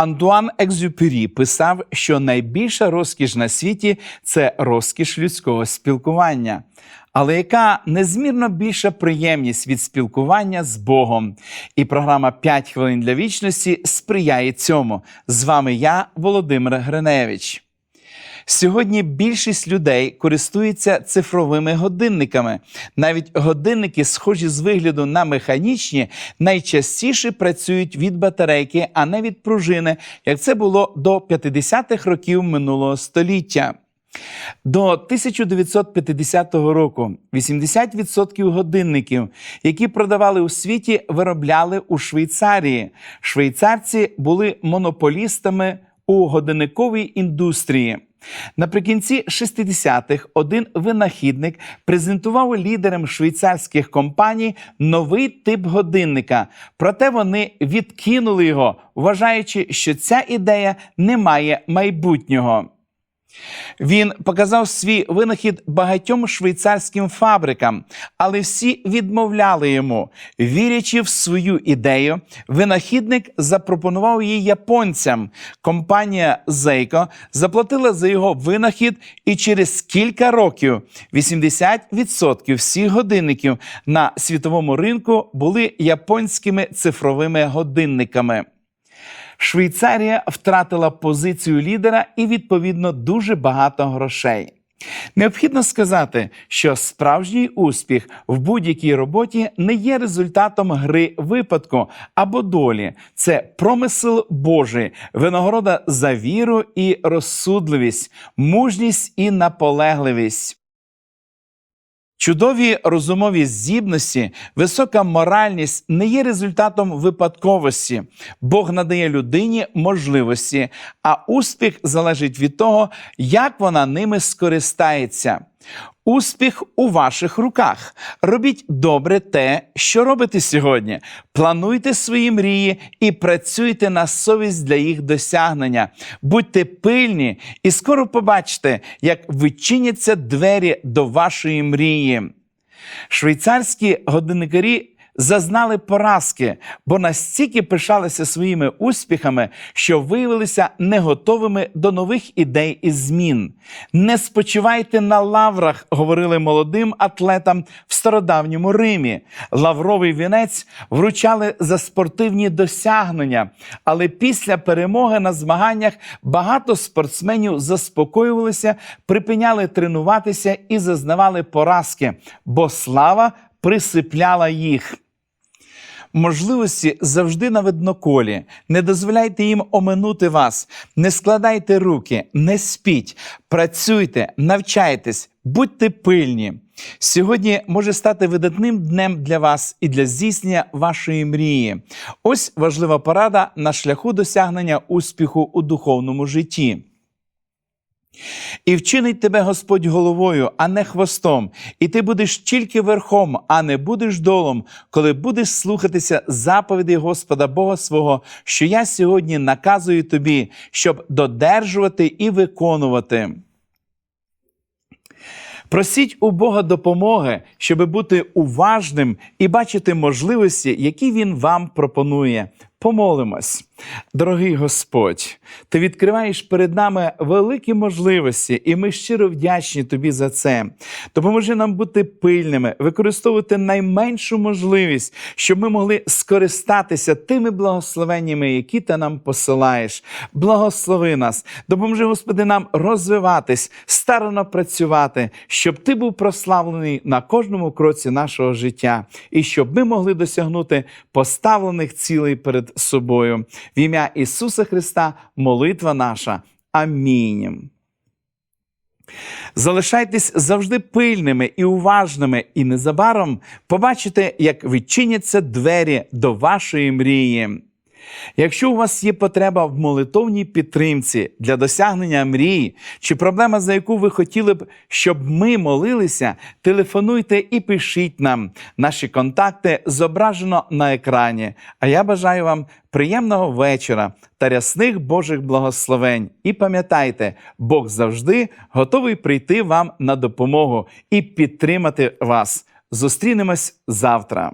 Антуан Екзюпері писав, що найбільша розкіш на світі це розкіш людського спілкування. Але яка незмірно більша приємність від спілкування з Богом? І програма «5 хвилин для вічності сприяє цьому. З вами я, Володимир Гриневич. Сьогодні більшість людей користуються цифровими годинниками. Навіть годинники, схожі з вигляду на механічні, найчастіше працюють від батарейки, а не від пружини, як це було до 50-х років минулого століття. До 1950 року 80% годинників, які продавали у світі, виробляли у Швейцарії. Швейцарці були монополістами у годинниковій індустрії. Наприкінці 60-х один винахідник презентував лідерам швейцарських компаній новий тип годинника. Проте вони відкинули його, вважаючи, що ця ідея не має майбутнього. Він показав свій винахід багатьом швейцарським фабрикам, але всі відмовляли йому. Вірячи в свою ідею, винахідник запропонував її японцям. Компанія Zeico заплатила за його винахід, і через кілька років 80% всіх годинників на світовому ринку були японськими цифровими годинниками. Швейцарія втратила позицію лідера і, відповідно, дуже багато грошей. Необхідно сказати, що справжній успіх в будь-якій роботі не є результатом гри випадку або долі. Це промисел Божий, винагорода за віру і розсудливість, мужність і наполегливість. Чудові розумові здібності, висока моральність не є результатом випадковості. Бог надає людині можливості, а успіх залежить від того, як вона ними скористається. Успіх у ваших руках. Робіть добре те, що робите сьогодні. Плануйте свої мрії і працюйте на совість для їх досягнення. Будьте пильні і скоро побачите, як відчиняться двері до вашої мрії. Швейцарські годинникарі зазнали поразки, бо настільки пишалися своїми успіхами, що виявилися не готовими до нових ідей і змін. Не спочивайте на лаврах, говорили молодим атлетам в стародавньому Римі. Лавровий вінець вручали за спортивні досягнення, але після перемоги на змаганнях багато спортсменів заспокоювалися, припиняли тренуватися і зазнавали поразки, бо слава присипляла їх. Можливості завжди на видноколі. Не дозволяйте їм оминути вас, не складайте руки, не спіть, працюйте, навчайтесь, будьте пильні. Сьогодні може стати видатним днем для вас і для здійснення вашої мрії. Ось важлива порада на шляху досягнення успіху у духовному житті. І вчинить тебе Господь головою, а не хвостом, і ти будеш тільки верхом, а не будеш долом, коли будеш слухатися заповідей Господа Бога свого, що я сьогодні наказую тобі, щоб додержувати і виконувати. Просіть у Бога допомоги, щоб бути уважним і бачити можливості, які Він вам пропонує. Помолимось, дорогий Господь, ти відкриваєш перед нами великі можливості, і ми щиро вдячні тобі за це. Допоможи нам бути пильними, використовувати найменшу можливість, щоб ми могли скористатися тими благословеннями, які ти нам посилаєш. Благослови нас, допоможи, Господи, нам розвиватись, старано працювати, щоб ти був прославлений на кожному кроці нашого життя, і щоб ми могли досягнути поставлених цілей перед собою. В ім'я Ісуса Христа, молитва наша. Амінь. Залишайтесь завжди пильними і уважними, і незабаром побачите, як відчиняться двері до вашої мрії. Якщо у вас є потреба в молитовній підтримці для досягнення мрії, чи проблема, за яку ви хотіли б, щоб ми молилися, телефонуйте і пишіть нам. Наші контакти зображено на екрані. А я бажаю вам приємного вечора та рясних Божих благословень. І пам'ятайте, Бог завжди готовий прийти вам на допомогу і підтримати вас. Зустрінемось завтра.